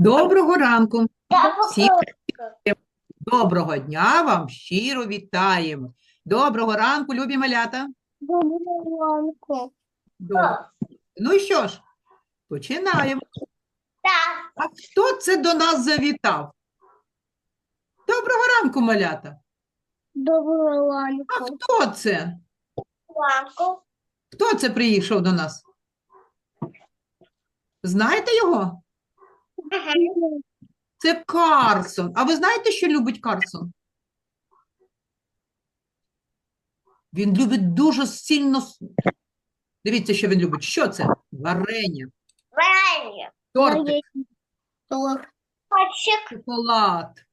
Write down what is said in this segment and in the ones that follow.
Доброго ранку. Я Всі покажу. Доброго дня вам щиро вітаємо. Доброго ранку, любі малята. Доброго ранку. Добре. Ну і що ж, починаємо. Так. А хто це до нас завітав? Доброго ранку, малята. Доброго А хто це? Ранку. Хто це приїхав до нас? Знаєте його? Це Карсон. А ви знаєте, що любить Карсон? Він любить дуже сильно. Дивіться, що він любить. Що це? Варення, Варенье. тортик, Точек. шоколад.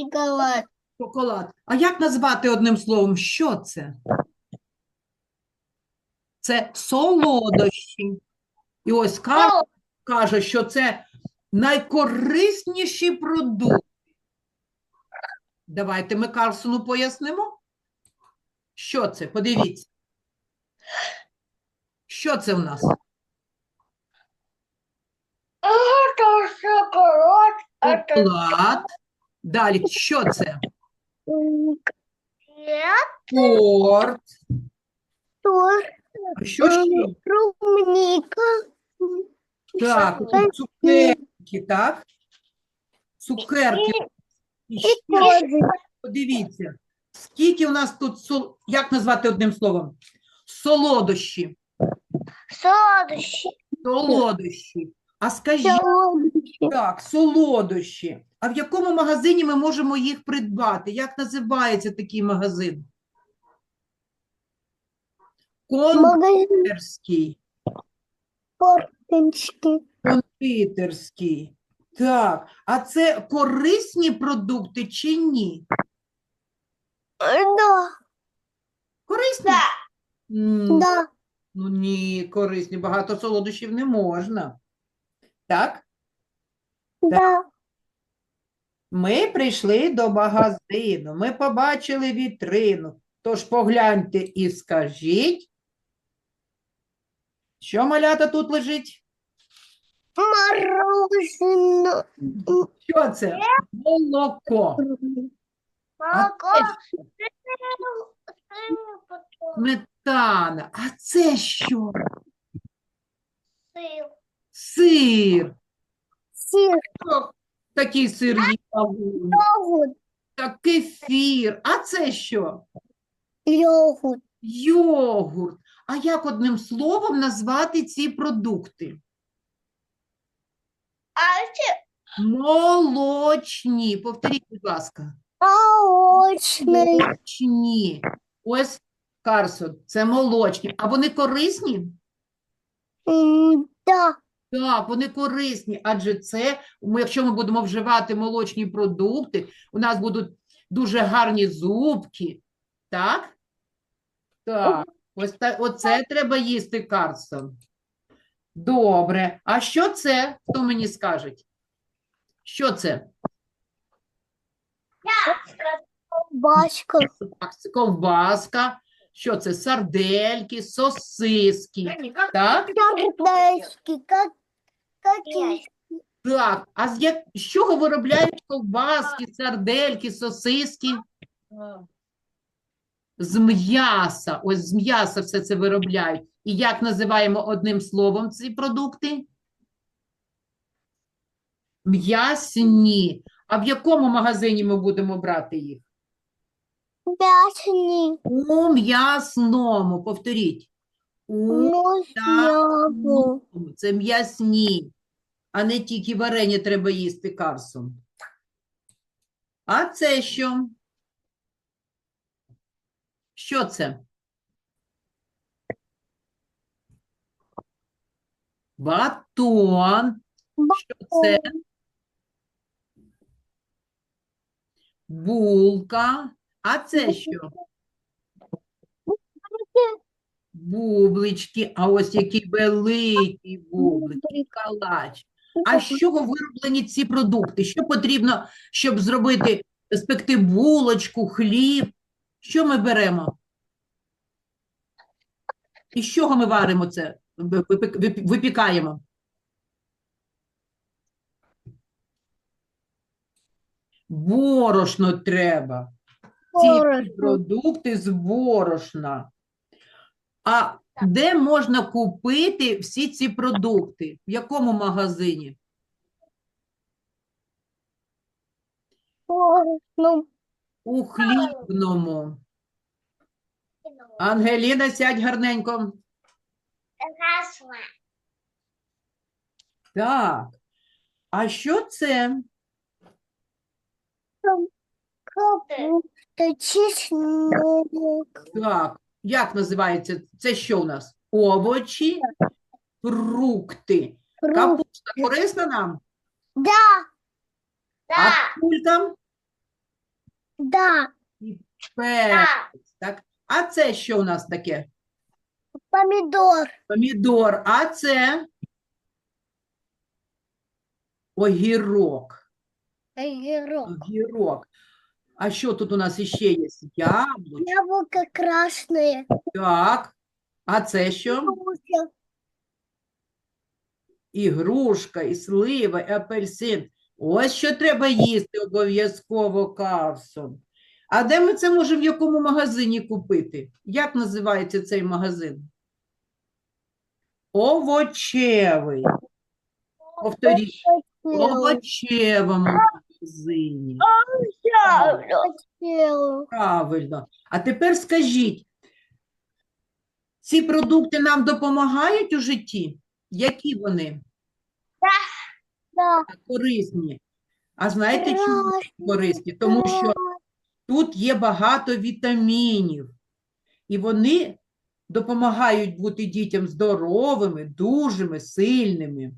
Шоколад. Шоколад. А як назвати одним словом, що це? Це солодощі. І ось Карл каже, що це найкорисніші продукти. Давайте ми Карлсону пояснимо. Що це? Подивіться. Що це в нас? Шоколад. Шоколад. Далі, що це? Торт. Торт. Що ще? Клубника. Так, цукерки, так? Цукерки. І ще Тоже. Подивіться, скільки у нас тут сол... як назвати одним словом? Солодощі. Солодощі. Солодощі. А скажіть, так, солодощі. А в якому магазині ми можемо їх придбати? Як називається такий магазин? Магазин Кондитерський. Кондитерський. Так, а це корисні продукти чи ні? Да. Корисні? М, Да. Ну ні, корисні, багато солодощів не можна. Так? Да. Ми прийшли до магазину, ми побачили вітрину. Тож погляньте і скажіть, що малята тут лежить? Мороженое. Що це? Молоко. А Молоко. що? Сметана. А це що? Сир. Сыр. Такий сир є на вулиці? Йогурт. Та кефір. А це що? Йогурт. Йогурт. А як одним словом назвати ці продукти? А Молочні. Повторіть, будь ласка. молочний. Молочні. Ось Карсон, це молочні. А вони корисні? М, Да. Так, вони корисні, адже це, ми, якщо ми будемо вживати молочні продукти, у нас будуть дуже гарні зубки. Так? Так, ось та, оце треба їсти, Карсон. Добре. А що це? Хто мені скаже? Що це? Баска. Так, це ковбаска. Що це? Сардельки, сосиски. Так? Как, какие? Так. А з як... з чого виробляють ковбаски, сардельки, сосиски? З м'яса. Ось з м'яса все це виробляють. І як називаємо одним словом ці продукти? М'ясні. А в якому магазині ми будемо брати їх? Мясні. У м'ясному. Повторіть. У м'ясному. Це м'ясні. А не тільки варення треба їсти, Карсон. А це що? Що це? Батон. Що це? Булка. А це що? Бублички. А ось які великі бублики. Калач. А з чого вироблені ці продукти? Що потрібно, щоб зробити, спекти булочку, хліб? Що ми беремо? І з чого ми варимо це? Ви- випік- випі- Випікаємо? Борошно треба. Ці продукти з борошна. А де можна купити всі ці продукти? В якому магазині? Борошно. У хлібному. Ангеліна, сядь гарненько. Так. А що це? Чеснок. Так. Як називається? Це що у нас? Овочі, фрукти. Капуста корисна нам? Да, А кулькам? да. Перець. Так. А це що у нас таке? Помидор. Помідор. А це? Огірок. Огірок. Огірок. А що тут у нас іще є? Яблуко. Яблоко красное. Так. А це що? І грушка, і слива, і апельсин. Ось що треба їсти обов'язково, Карсон. А де ми це можемо в якому магазині купити? Як називається цей магазин? Овочевий. Повторіть. Овочевому магазині. Правильно. А тепер скажіть, ці продукти нам допомагають у житті? Які вони? Да. Корисні. А знаєте, чому вони корисні? Тому що тут є багато вітамінів, і вони допомагають бути дітям здоровими, дужими, сильними.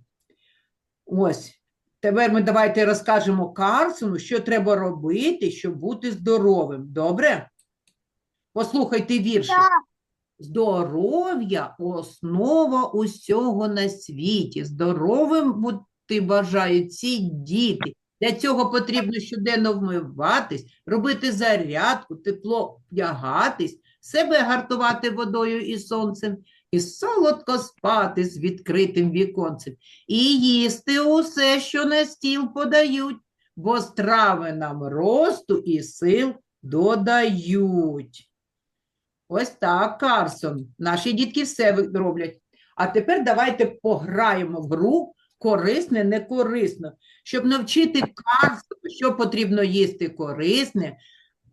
Ось. Тепер ми давайте розкажемо Карсону, що треба робити, щоб бути здоровим. Добре? Послухайте віршик. Да. Здоров'я – основа усього на світі. Здоровим бути бажають ці діти. Для цього потрібно щоденно вмиватись, робити зарядку, тепло вдягатись, себе гартувати водою і сонцем, і солодко спати з відкритим віконцем, і їсти усе, що на стіл подають, бо страви нам росту і сил додають. Ось так, Карсон. Наші дітки все роблять. А тепер давайте пограємо в гру корисне, не корисно, щоб навчити Карсону, що потрібно їсти корисне,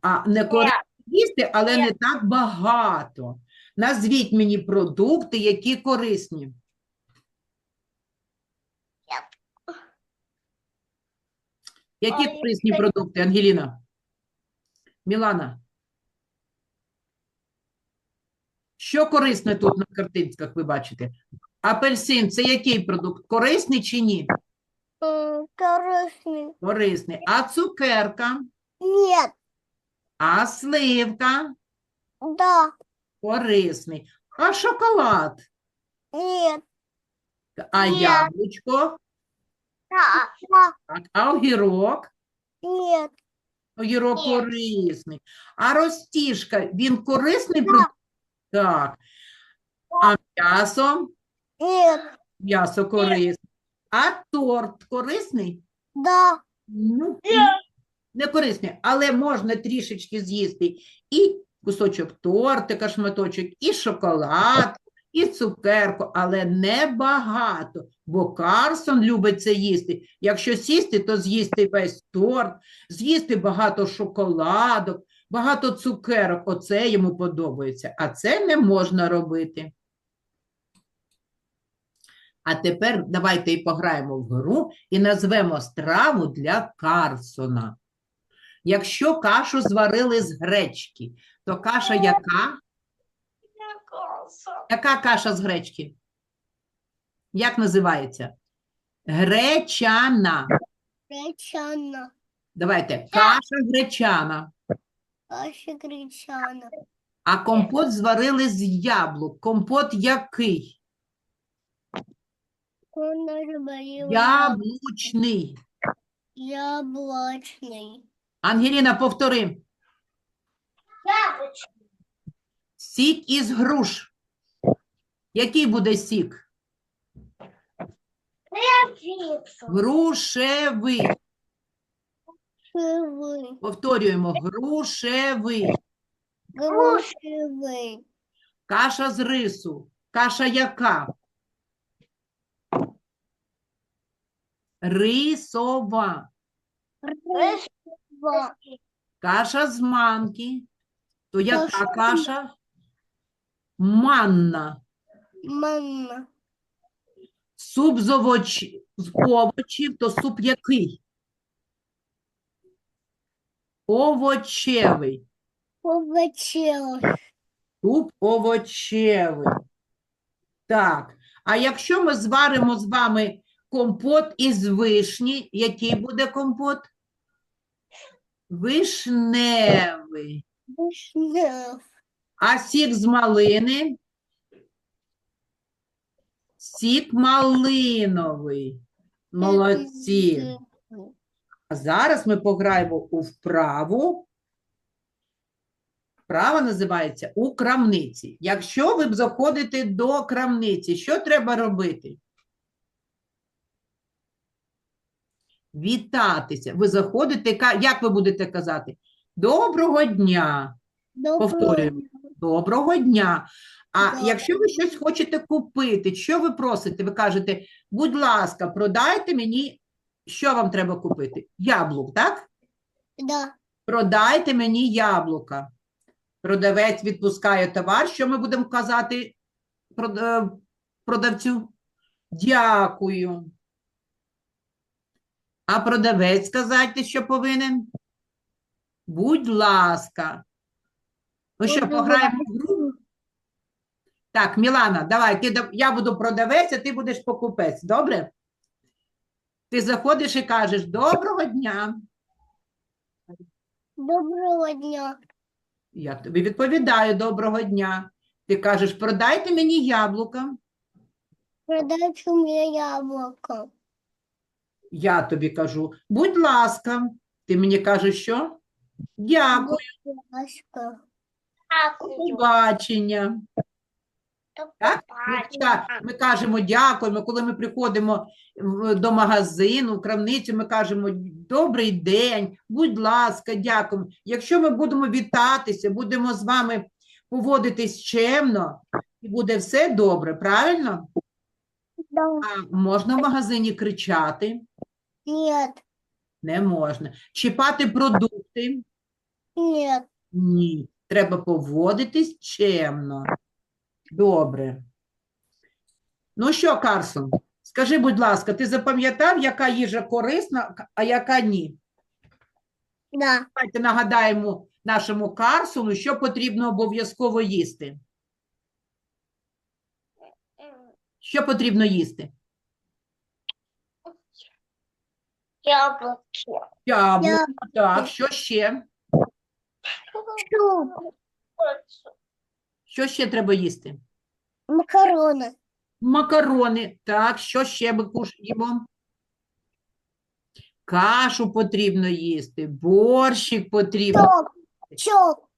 а не корисне їсти, але не так багато. Назвіть мені продукти, які корисні. Які Ой, корисні продукти, Ангеліна? Мілана? Що корисне тут на картинках ви бачите? Апельсин це який продукт? Корисний чи ні? М, Красный. Корисний. А цукерка? Нет. А сливка? Да. Корисний. А шоколад? Нет. А Ні. яблучко? Да. Так. А огірок? Нет. Огірок Ні. корисний. А розтіжка, він корисний продукт? Так. А м'ясо? Нет. М'ясо корисне. А торт корисний? Да. Ну, не корисний, але можна трішечки з'їсти і кусочок тортика, шматочок, і шоколад, і цукерку, але не багато, бо Карсон любить це їсти. Якщо сісти, то з'їсти весь торт, з'їсти багато шоколадок, багато цукерок. Оце йому подобається, а це не можна робити. А тепер давайте і пограємо в гру і назвемо страву для Карсона. Якщо кашу зварили з гречки, то каша яка? Яка каша з гречки? Як називається? Гречана. Гречана. Давайте. Каша гречана. Каша гречана. А компот зварили з яблук. Компот який? Яблучний. яблочний. Ангеліна, повтори. Сік із груш. Який буде сік? Грушевий. Грушевый. Повторюємо, грушевий. Грушевый. Каша з рису. Каша яка? Рисова. Рыба. Каша з манки. То яка Каша каша? Манна. Манна. Суп з, овоч... з овочів, то суп який? Овочевий. Овощевый. Суп овочевий. Так. А якщо ми зваримо з вами компот із вишні, який буде компот? Вишневий. Вишнев. А сік з малини? Сік малиновий. Молодці. А зараз ми пограємо у вправу. Вправа називається у крамниці. Якщо ви б заходите до крамниці, що треба робити? Вітатися. Ви заходите, як ви будете казати? Доброго дня. Повторюємо. Доброго дня. А Доброго якщо ви щось хочете купити, що ви просите? Ви кажете, будь ласка, продайте мені, що вам треба купити? Яблук, так? Да. Продайте мені яблука. Продавець відпускає товар. Що ми будемо казати е, продавцю? Дякую. А продавець сказати, що повинен? Будь ласка. Ну що, пограємо в гру? Так, Мілана, давай, ти, я буду продавець, а ти будеш покупець. Добре? Ти заходиш і кажеш: Доброго дня. Доброго дня. Я тобі відповідаю доброго дня. Ти кажеш, продайте мені яблука. Продайте мне яблоко. Я тобі кажу, будь ласка. Ти мені кажеш, що? Дякую, Ласка. побачення. Так? Так, Ми кажемо дякуємо. Коли ми приходимо до магазину, в крамницю, ми кажемо добрий день, будь ласка, дякуємо. Якщо ми будемо вітатися, будемо з вами поводитись чемно, і буде все добре, правильно? Да. А можна в магазині кричати? Нет. Не можна. Чіпати продукти? Нет. Ні. Треба поводитись чемно. Добре. Ну що, Карсон, скажи, будь ласка, ти запам'ятав, яка їжа корисна, а яка ні? Да. Давайте нагадаємо нашому Карсону, що потрібно обов'язково їсти. Що потрібно їсти? Яблоки. Яблуко, так, що ще? Суп. Що ще треба їсти? Макароны. Макарони. Так, що ще ми кушаємо? Кашу потрібно їсти, борщик потрібно. Чок. Чок.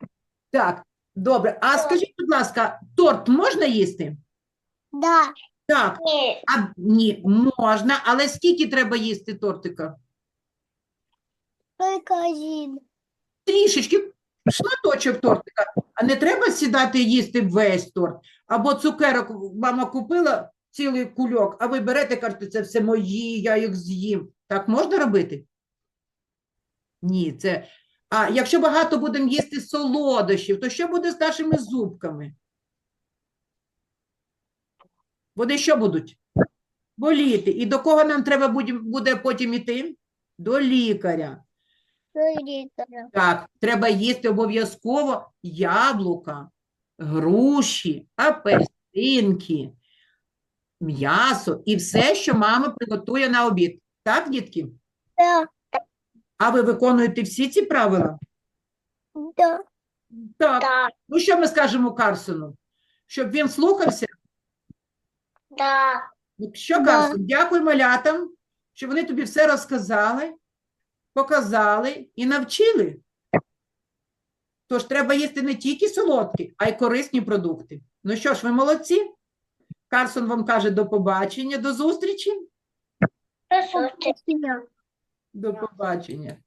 Так, добре. А скажіть, будь ласка, торт можна їсти? Да. Так, а ні, можна, але скільки треба їсти тортика? Только один. Трішечки, шматочок тортика. А не треба сідати і їсти весь торт. Або цукерок мама купила цілий кульок, а ви берете, кажете, це все мої, я їх з'їм. Так можна робити? Ні, це. А якщо багато будемо їсти солодощів, то що буде з нашими зубками? Вони що будуть? Боліти. І до кого нам треба буде потім іти? До лікаря. Литра. Так, треба їсти обов'язково яблука, груші, апельсинки, м'ясо і все, що мама приготує на обід. Так, дітки? Да. А ви виконуєте всі ці правила? Да. Так. Да. Ну, що ми скажемо Карсону? Щоб він слухався? Да. Що, Да. Карсон, дякую малятам, що вони тобі все розказали, показали і навчили. Тож треба їсти не тільки солодкі, а й корисні продукти. Ну що ж, ви молодці. Карсон вам каже до побачення, до зустрічі. До побачення.